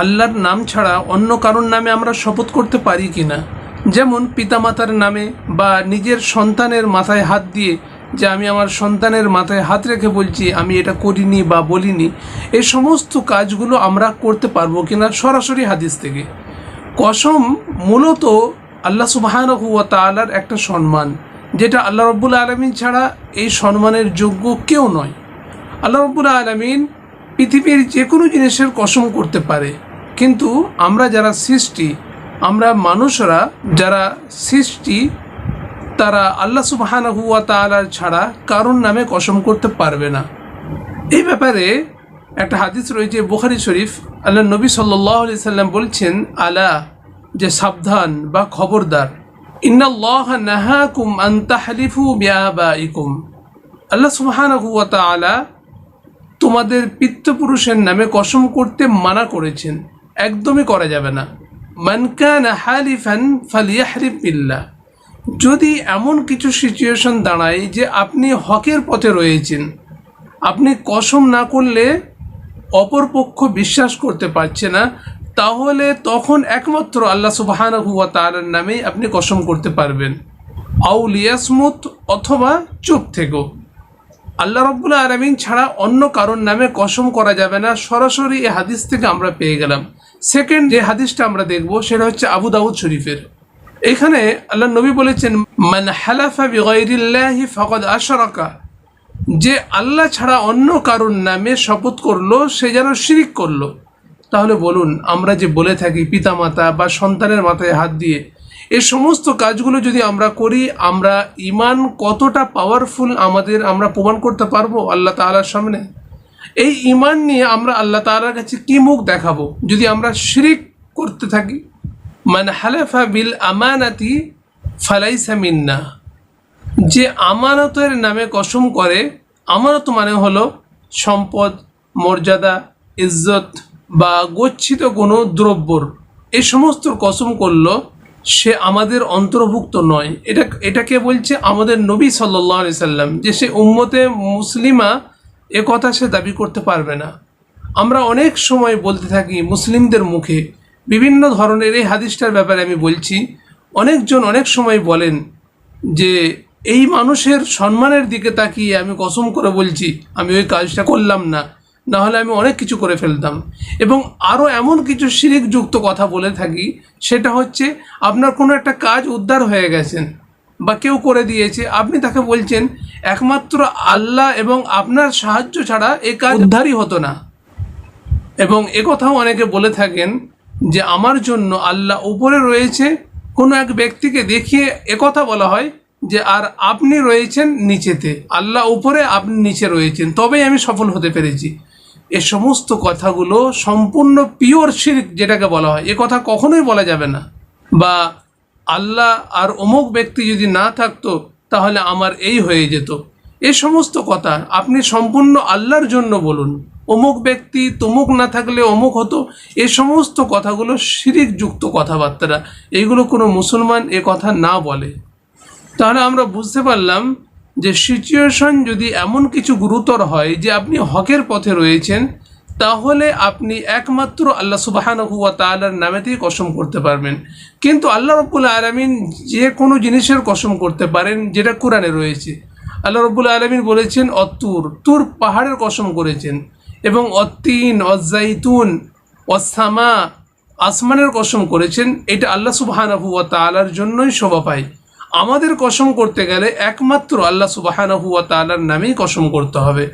আল্লাহর নাম ছাড়া অন্য কারোর নামে আমরা শপথ করতে পারি কি না যেমন পিতামাতার নামে বা নিজের সন্তানের মাথায় হাত দিয়ে যে আমি আমার সন্তানের মাথায় হাত রেখে বলছি, আমি এটা করিনি বা বলিনি এই সমস্ত কাজগুলো আমরা করতে পারব কিনা সরাসরি হাদিস থেকে। কসম মূলত আল্লাহ সুবাহান হুয়া তালার একটা সম্মান, যেটা আল্লাহ রব্বুল আলমিন ছাড়া এই সম্মানের যোগ্য কেউ নয়। আল্লাহ রব্বুল আলমিন পৃথিবীর যে কোনো জিনিসের কসম করতে পারে। কিন্তু আমরা যারা সৃষ্টি, আমরা মানুষরা যারা সৃষ্টি, তারা আল্লাহ সুবাহান হুয়া তালার ছাড়া কারোর নামে কসম করতে পারবে না। এই ব্যাপারে একটা হাদিস রয়েছে বুখারি শরীফ। আল্লাহ নবী সাল্লাহ আলি সাল্লাম বলছেন, আলা, যে সাবধান বা খবরদার। ইন্নাল্লাহ নাহাকুম আন তাহলিফু বিআবাইকুম। আল্লাহ সুবহানাহু ওয়া তাআলা তোমাদের পিতৃপুরুষের নামে কসম করতে মানা করেছেন। একদমই করা যাবে না। মান কানা হালিফান ফালিয়াহরিফ বিল্লাহ। যদি এমন কিছু সিচুয়েশন দাঁড়ায় যে আপনি হকের পথে রয়েছেন, আপনি কসম না করলে অপর পক্ষ বিশ্বাস করতে পারছে না, তাহলে তখন একমাত্র আল্লাহ সুবাহান হুয়া তালার নামেই আপনি কসম করতে পারবেন। আউলিয়াসমুত অথবা চুপ থেকো। আল্লাহ রব্বুল্লা আলমিন ছাড়া অন্য কারোর নামে কসম করা যাবে না। সরাসরি এই হাদিস থেকে আমরা পেয়ে গেলাম। সেকেন্ড যে হাদিসটা আমরা দেখব, সেটা হচ্ছে আবু দাউদ শরীফের। এখানে আল্লাহ নবী বলেছেন, মান হালাফা বিগাইরিল্লাহি ফাকাদ আশরাকা। যে আল্লাহ ছাড়া অন্য কারোর নামে শপথ করল, সে যেন শিরিক করল। তাহলে বলুন, আমরা যে বলে থাকি পিতামাতা বা সন্তানের মাথায় হাত দিয়ে এই সমস্ত কাজগুলো যদি আমরা করি, আমরা ইমান কতটা পাওয়ারফুল আমাদের আমরা প্রমাণ করতে পারব আল্লাহ তালার সামনে? এই ইমান নিয়ে আমরা আল্লাহ তালার কাছে কি মুখ দেখাবো? যদি আমরা শিরিক করতে থাকি মানে হালেফা বিল আমানাতি ফালাইসা মিন্না। যে আমানতের নামে কসম করে, আমানত মানে হলো সম্পদ, মর্যাদা, ইজ্জত বা গচ্ছিত কোনো দ্রব্যর। এই সমস্ত কসম করল সে আমাদের অন্তর্ভুক্ত নয়। এটা, এটাকে বলছে আমাদের নবী সাল্লাহ আলি সাল্লাম, যে সে উম্মতে মুসলিমা, এ কথা সে দাবি করতে পারবে না। আমরা অনেক সময় বলতে থাকি মুসলিমদের মুখে, বিভিন্ন ধরনের এই হাদিসটার ব্যাপারে আমি বলছি, অনেকজন অনেক সময় বলেন যে, এই মানুষের সম্মানের দিকে তাকিয়ে আমি কসম করে বলছি, আমি ওই কাজটা করলাম না। না হলে আমি অনেক কিছু করে ফেলতাম। এবং আরও এমন কিছু শিরিকযুক্ত কথা বলে থাকি সেটা হচ্ছে আপনার কোনো একটা কাজ উদ্ধার হয়ে গেছেন বা কেউ করে দিয়েছে আপনি তাকে বলছেন একমাত্র আল্লাহ এবং আপনার সাহায্য ছাড়া এ কাজ উদ্ধারই হতো না। এবং কথাও অনেকে বলে থাকেন যে আমার জন্য আল্লাহ উপরে রয়েছে কোনো এক ব্যক্তিকে দেখিয়ে একথা বলা হয় যে আর আপনি রয়েছেন নিচেতে। আল্লাহ উপরে আপনি নিচে রয়েছেন। তবেই আমি সফল হতে পেরেছি। এ সমস্ত কথাগুলো সম্পূর্ণ পিওর শির্ক যেটাকে বলা হয়। এ কথা কখনোই বলা যাবে না। বা আল্লাহ আর অমুক ব্যক্তি যদি না থাকতো, তাহলে আমার এই হয়ে যেত। এ সমস্ত কথা আপনি সম্পূর্ণ আল্লাহর জন্য বলুন। অমুক ব্যক্তি তমুক না থাকলে অমুক হতো। এ সমস্ত কথাগুলো শিরিকযুক্ত কথাবার্তারা। এইগুলো কোনো মুসলমান এ কথা না বলে। তাহলে আমরা বুঝতে পারলাম যে সিচুয়েশন যদি এমন কিছু গুরুতর হয় যে আপনি হকের পথে রয়েছেন, তাহলে আপনি একমাত্র আল্লাহ সুবাহান হুয়া তালার নামেতেই কসম করতে পারবেন। কিন্তু আল্লাহ রব্বুল আলমিন যে কোনো জিনিসের কসম করতে পারেন যেটা কোরআনে রয়েছে। আল্লাহ রব্বুল আলমিন বলেছেন অতুর তুর পাহাড়ের কসম করেছেন এবং অত্তিন অজাইতুন অসামা আসমানের কসম করেছেন। এটা আল্লাহ সুবাহান হুয়া তালার জন্যই শোভা পায়। আমাদের কসম করতে গেলে একমাত্র আল্লাহ সুবাহানা হুয়া তালার নামেই কসম করতে হবে।